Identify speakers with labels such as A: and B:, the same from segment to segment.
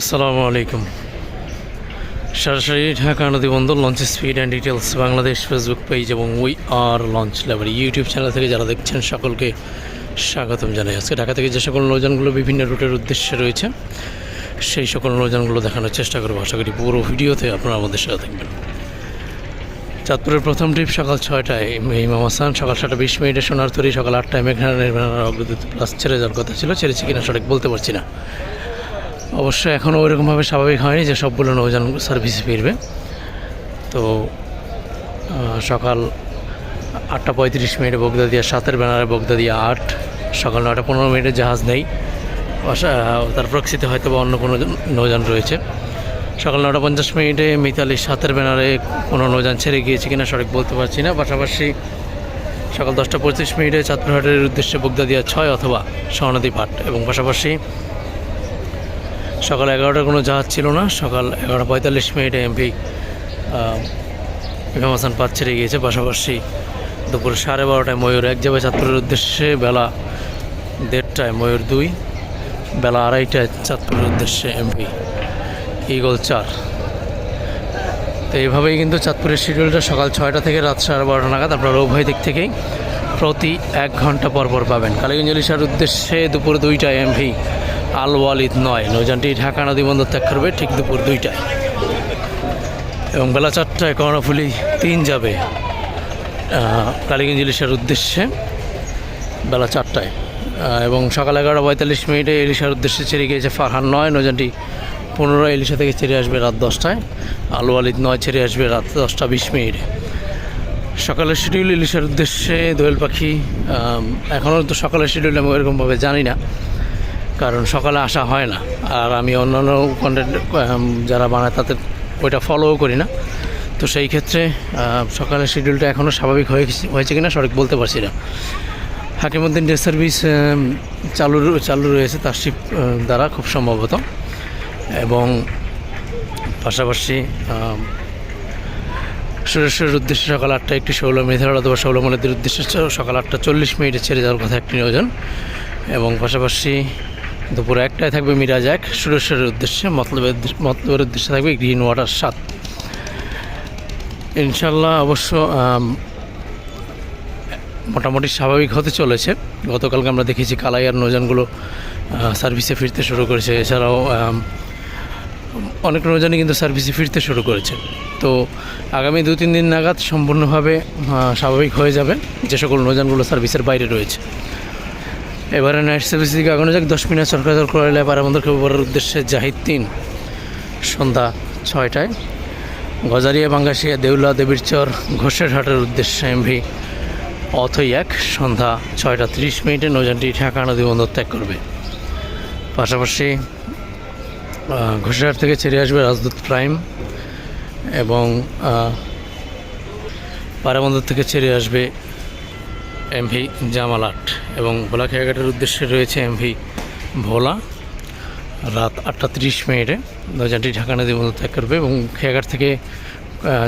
A: আসসালামু আলাইকুম। সরাসরি ঢাকা নদী বন্দর launch speed and details Bangladesh Facebook page এবং we are launch labour YouTube channel থেকে যারা দেখছেন সকলকে স্বাগতম জানাই। আজকে ঢাকা থেকে যে সকল নৌযানগুলো বিভিন্ন রুটের উদ্দেশ্যে রয়েছে, সেই সকল নৌযানগুলো দেখানোর চেষ্টা করব। আশা করি পুরো ভিডিওতে আপনারা আমাদের সাথে থাকবেন। চাঁদপুরের প্রথম ট্রিপ সকাল ছয়টায়। ইমাম হাসান সকাল ছটা বিশ মিনিটে সোনার তরি সকাল আটটায় মেঘনা নির্মাণের অগ্রদূত প্লাস ছেড়ে যাওয়ার কথা ছিল। ছেড়েছে কিনা সঠিক বলতে পারছি না। অবশ্য এখনও ওইরকমভাবে স্বাভাবিক হয়নি যে সবগুলো নৌযান সার্ভিসে ফিরবে। তো সকাল আটটা পঁয়ত্রিশ মিনিটে বগদা দিয়া সাতের ব্যানারে বগদা দিয়া আট, সকাল নয়টা পনেরো মিনিটে জাহাজ নেই। তার প্রক্সিতে হয়তো বা অন্য কোনো নৌযান রয়েছে। সকাল নটা পঞ্চাশ মিনিটে মিতালি সাতের ব্যানারে কোনো নৌযান ছেড়ে গিয়েছে কিনা সঠিক বলতে পারছি না। পাশাপাশি সকাল দশটা পঁচিশ মিনিটে চাঁদপুরহাটের উদ্দেশ্যে বগদা দিয়া ছয় অথবা সহনদী পাট এবং পাশাপাশি সকাল এগারোটার কোনো জাহাজ ছিল না। সকাল এগারোটা পঁয়তাল্লিশ মিনিটে এমপি ইমাম হাসান পাঁচ ছেড়ে গিয়েছে। পাশাপাশি দুপুর সাড়ে বারোটায় ময়ূর এক যাবে চাঁদপুরের উদ্দেশ্যে, বেলা দেড়টায় ময়ূর দুই, বেলা আড়াইটায় চাঁদপুরের উদ্দেশ্যে এমপি ইগল চার। তো এইভাবেই কিন্তু চাঁদপুরের শিডিউলটা সকাল ছয়টা থেকে রাত সাড়ে বারোটা নাগাদ। আপনারা উভয় দিক থেকেই প্রতি এক ঘণ্টা পর পর পাবেন। কালীগঞ্জ ইলিশার উদ্দেশ্যে দুপুর দুইটায় এমভি আল ওয়ালিদ নয়। নৌযানটি ঢাকা নদী বন্দর ত্যাগ করবে ঠিক দুপুর দুইটায়। এবং বেলা চারটায় কর্ণফুলি তিন যাবে কালীগঞ্জ ইলিশার উদ্দেশ্যে বেলা চারটায়। এবং সকাল এগারোটা পঁয়তাল্লিশ মিনিটে ইলিশার উদ্দেশ্যে ছেড়ে গিয়েছে ফারহান নয়। নৌযানটি পনেরো ইলিশা থেকে ছেড়ে আসবে রাত দশটায়। আলু নয়, ছেড়ে আসবে রাত দশটা বিশ মিনিটে। সকালের শিডিউল ইলিশের উদ্দেশ্যে দোয়েল পাখি এখনও তো সকালের শিডিউল আমি ওইরকমভাবে জানি না। কারণ সকালে আসা হয় না। আর আমি অন্যান্য কন্টেন্ট যারা বানায় তাদের ওইটা ফলোও করি না। তো সেই ক্ষেত্রে সকালের শিডিউলটা এখনও স্বাভাবিক হয়ে হয়েছে কিনা সঠিক বলতে পারছি না। হাকিমুদ্দিন ডে সার্ভিস চালু চালু রয়েছে তার শিপ দ্বারা খুব সম্ভবত। এবং পাশাপাশি সুরেশ্বরের উদ্দেশ্যে সকাল আটটা একটি ষোলো, মেধার অথবা ষোলো মনেদের উদ্দেশ্যে সকাল আটটা চল্লিশ মিনিটে ছেড়ে যাওয়ার কথা একটি নিয়োজন। এবং পাশাপাশি দুপুর একটায় থাকবে মিরাজ এক সুরেশ্বরের উদ্দেশ্যে মতলবের মতলবের উদ্দেশ্যে থাকবে গ্রিন ওয়াটার সাত। ইনশাল্লাহ অবশ্য মোটামুটি স্বাভাবিক হতে চলেছে। গতকালকে আমরা দেখেছি কালাইয়ার নৌযানগুলো আহ, সার্ভিসে ফিরতে শুরু করেছে। এছাড়াও অনেক নৌযানই কিন্তু সার্ভিসে ফিরতে শুরু করেছে। তো আগামী দু তিন দিন নাগাদ সম্পূর্ণভাবে স্বাভাবিক হয়ে যাবে যে সকল নৌযানগুলো সার্ভিসের বাইরে রয়েছে। এবারে নাইট সার্ভিস দিকে আগানো যাক। দশ মিনিট সরকার করলে পারাবন্দর খবরের উদ্দেশ্যে জাহিদ তিন। সন্ধ্যা ছয়টায়। গজারিয়া বাঙ্গাসিয়া দেউলা, দেবীরচর ঘোষের হাটের উদ্দেশ্যে এমভি অথই এক। সন্ধ্যা ছয়টা তিরিশ মিনিটে নৌযানটি ঢাকা নদী বন্দর ত্যাগ করবে। পাশাপাশি ঘোষেরহাট থেকে ছেড়ে আসবে রাজদূত প্রাইম এবং পারাবন্দর থেকে ছেড়ে আসবে এমভি জামালাট এবং ভোলা খেয়াঘাটের উদ্দেশ্যে রয়েছে এমভি ভোলা। রাত আটটা তিরিশ মিনিটে। নৌযানটি ঢাকা নদী বন্দর ত্যাগ করবে এবং খেয়াঘাট থেকে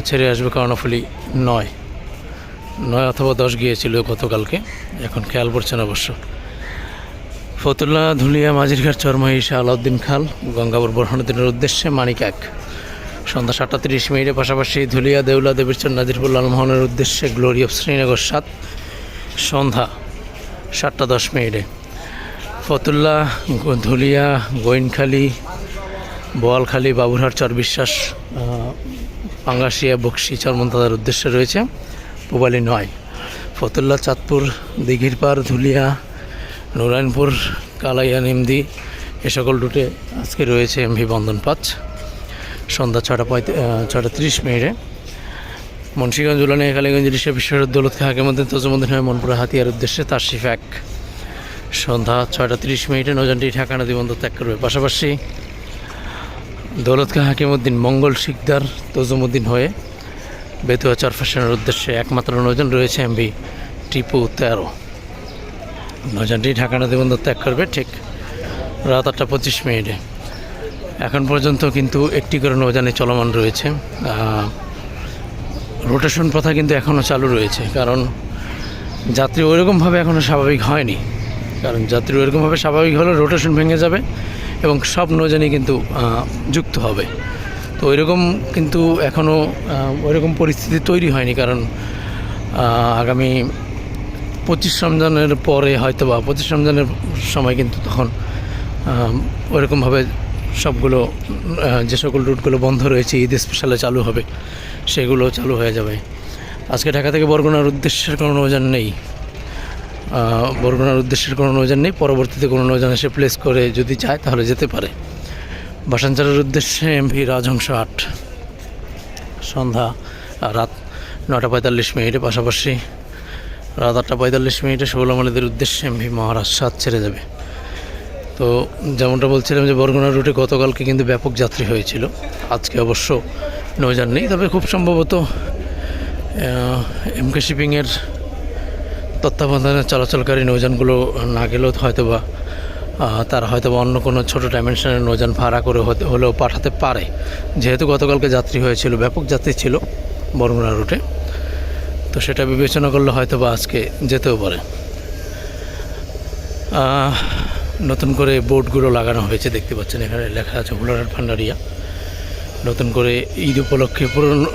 A: ছেড়ে আসবে কর্ণফুলি নয়। নয় অথবা দশ গিয়েছিল গতকালকে। এখন খেয়াল পড়ছে না অবশ্য। ফতুল্লা, ধুলিয়া মাঝিরঘাট চরমাহি শাহ আলাউদ্দিন খাল গঙ্গাবর বরহানুদ্দিনের উদ্দেশ্যে মানিক এক। সন্ধ্যা সাতটা তিরিশ মিনিটের পাশাপাশি ধুলিয়া, দেউলা দেবীরচর নাজিরপুর লালমোহনের উদ্দেশ্যে গ্লোরি অফ শ্রীনগর সাত। সন্ধ্যা সাতটা দশ মিনিটে। ফতুল্লা ধুলিয়া গোয়েনখালী বোয়ালখালী বাবুরহাট চর বিশ্বাস আহ, পাঙ্গাসিয়া বক্সি চরমন্তাদার উদ্দেশ্যে রয়েছে পুবালি নয়। ফতুল্লা চাঁদপুর দিঘির পাড় ধুলিয়া নারায়ণপুর কালাইয়া নিমদি এ সকল রুটে আজকে রয়েছে এমভি বন্ধন পাঁচ সন্ধ্যা ছটা পঁয়ত ছটা তিরিশ মিনিটে। মুন্সিগঞ্জ, উলানিয়া, কালীগঞ্জ ঋষে বিশ্বরত দৌলত মধ্যে তজমুদ্দিন হয়ে মনপুরা, হাতিয়ার উদ্দেশ্যে তার শিফ এক। সন্ধ্যা ছয়টা তিরিশ মিনিটে নৌযানটি ঢাকা নদী বন্দর ত্যাগ করবে। পাশাপাশি দৌলত খা হাকিমুদ্দিন মঙ্গল শিকদার তজুমুদ্দিন হয়ে বেতুয়া চরফেশনের উদ্দেশ্যে একমাত্র নৌযান রয়েছে এমবি টিপু তেরো। নৌযানটি ঢাকা নদী ত্যাগ করবে ঠিক রাত আটটা পঁচিশ মিনিটে। এখন পর্যন্ত কিন্তু একটি করে নৌযানে চলমান রয়েছে। রোটেশন প্রথা কিন্তু এখনও চালু রয়েছে, কারণ যাত্রী ওইরকমভাবে এখনও স্বাভাবিক হয়নি। কারণ যাত্রী ওইরকমভাবে স্বাভাবিক হলে রোটেশন ভেঙে যাবে এবং সব নৌজানই কিন্তু যুক্ত হবে। তো ওইরকম কিন্তু এখনও ওইরকম পরিস্থিতি তৈরি হয়নি, কারণ আগামী পঁচিশ রমজানের পরে হয়তো বা পঁচিশ রমজানের সময় কিন্তু তখন ওইরকমভাবে সবগুলো যে সকল রুটগুলো বন্ধ রয়েছে, ঈদ স্পেশালে চালু হবে, সেগুলো চালু হয়ে যাবে। আজকে ঢাকা থেকে বরগুনার উদ্দেশ্যের কোনো নৌযান নেই। বরগুনার উদ্দেশ্যের কোনো নৌযান নেই, পরবর্তীতে কোনো নৌযান এসে প্লেস করে যদি চায় তাহলে যেতে পারে। বাসাঞ্চারের উদ্দেশ্যে এমভি রাজহংস আট, সন্ধ্যা রাত নটা পঁয়তাল্লিশ মিনিটে পাশাপাশি। রাত আটটা পঁয়তাল্লিশ মিনিটে ষোলো মালিদের উদ্দেশ্যে এমভি মহারাজ সাত ছেড়ে যাবে। তো যেমনটা বলছিলাম যে বরগুনা রুটে গতকালকে কিন্তু ব্যাপক যাত্রী হয়েছিল। আজকে অবশ্য নৌযান নেই, তবে খুব সম্ভবত এমকে শিপিংয়ের তত্ত্বাবধানে চলাচলকারী নৌযানগুলো না গেলেও হয়তো বা তারা হয়তো বা অন্য কোনো ছোটো ডাইমেনশনের নৌযান ভাড়া করে হতে হলেও পাঠাতে পারে। যেহেতু গতকালকে যাত্রী হয়েছিল, ব্যাপক যাত্রী ছিল বরগুনা রুটে, তো সেটা বিবেচনা করলে হয়তো বা আজকে যেতেও পারে। নতুন করে বোর্ডগুলো লাগানো হয়েছে দেখতে পাচ্ছেন এখানে লেখা আছে হুলারহাট ভান্ডারিয়া। নতুন করে ঈদ উপলক্ষে পুরো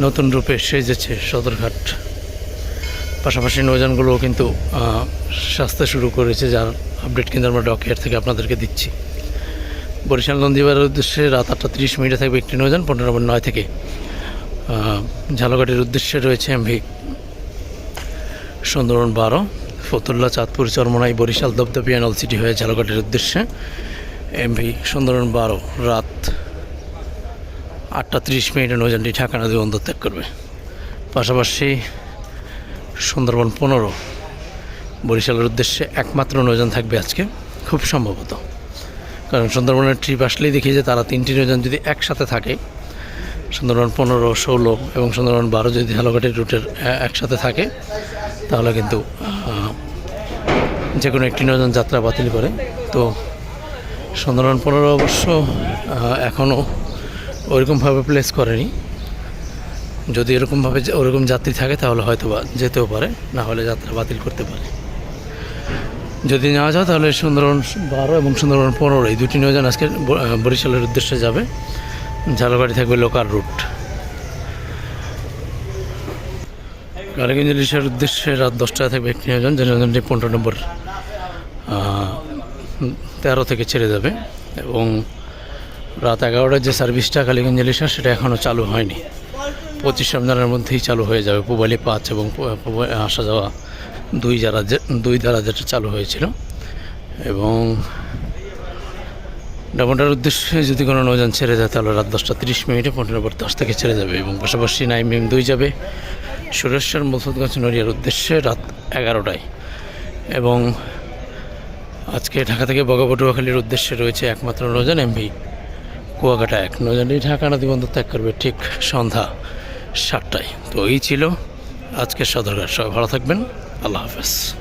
A: নতুন রূপে সেজেছে সদরঘাট। পাশাপাশি নৌযানগুলোও কিন্তু সাজতে শুরু করেছে যার আপডেট কিন্তু আমরা ডকেয়ার থেকে আপনাদেরকে দিচ্ছি। বরিশাল নন্দীবারের উদ্দেশ্যে রাত আটটা তিরিশ মিনিটে থাকবে একটি নৌযান পনেরো নম্বর নয় থেকে। আহ, ঝালকাঠির উদ্দেশ্যে রয়েছে এমভি। সুন্দরবন বারো। ফতুল্লা চাঁদপুর চরমনাই বরিশাল দপদপিয়া নলসিটি হয়ে ঝালকাঠির উদ্দেশ্যে। এমভি সুন্দরবন বারো, রাত আটটা তিরিশ মিনিটে নৌযানটি ঢাকা নদী বন্দর ত্যাগ করবে। পাশাপাশি সুন্দরবন পনেরো, বরিশালের উদ্দেশ্যে একমাত্র নৌযান থাকবে আজকে, খুব সম্ভবত। কারণ সুন্দরবনের ট্রিপ আসলেই দেখি যে তারা তিনটি নৌযান যদি একসাথে থাকে, সুন্দরবন পনেরো, ষোলো এবং সুন্দরবন বারো যদি ঝালকাঠির রুটের একসাথে থাকে, তাহলে কিন্তু যে কোনো একটি নজন যাত্রা বাতিল করে। তো সুন্দরবন পনেরো অবশ্য এখনও ওইরকমভাবে প্লেস করেনি। যদি এরকমভাবে ওরকম যাত্রী থাকে তাহলে হয়তো বা যেতেও পারে, না হলে যাত্রা বাতিল করতে পারে। যদি নেওয়া যায় তাহলে সুন্দরবন বারো এবং সুন্দরবন পনেরো, এই দুটি নৌযান আজকে বরিশালের উদ্দেশ্যে যাবে। ঝালকাঠি থাকবে লোকাল রুট কালীগঞ্জ উদ্দেশ্যে রাত দশটায় থাকবে একটি নৌযান যে নৌযানটি পনেরো নম্বর তেরো থেকে ছেড়ে যাবে এবং রাত এগারোটার যে সার্ভিসটা কালীগঞ্জ ইলিশা সেটা এখনও চালু হয়নি। পঁচিশ রমজানের মধ্যেই চালু হয়ে যাবে, পুবালি পাঁচ এবং আসা যাওয়া দুই যারা দুই দ্বারা যেটা চালু হয়েছিল। এবং ডাবনটার উদ্দেশ্যে যদি কোনো নৌযান ছেড়ে যায়, তাহলে রাত দশটা তিরিশ মিনিটে পনেরো নম্বর দশ থেকে ছেড়ে যাবে এবং পাশাপাশি নাইম মিম দুই যাবে। সুরেশ্বর মুসুদগঞ্জ নড়িয়ার উদ্দেশ্যে রাত এগারোটায় এবং আজকে ঢাকা থেকে বগাপটুয়াখালীর উদ্দেশ্যে রয়েছে একমাত্র নৌযান এমভি কুয়াকাটা এক নৌযানটি ঢাকা নদী বন্দর ত্যাগ করবে ঠিক সন্ধ্যা সাতটায়। তো এই ছিল আজকের সদরঘাট। সবাই ভালো থাকবেন। আল্লাহ হাফেজ।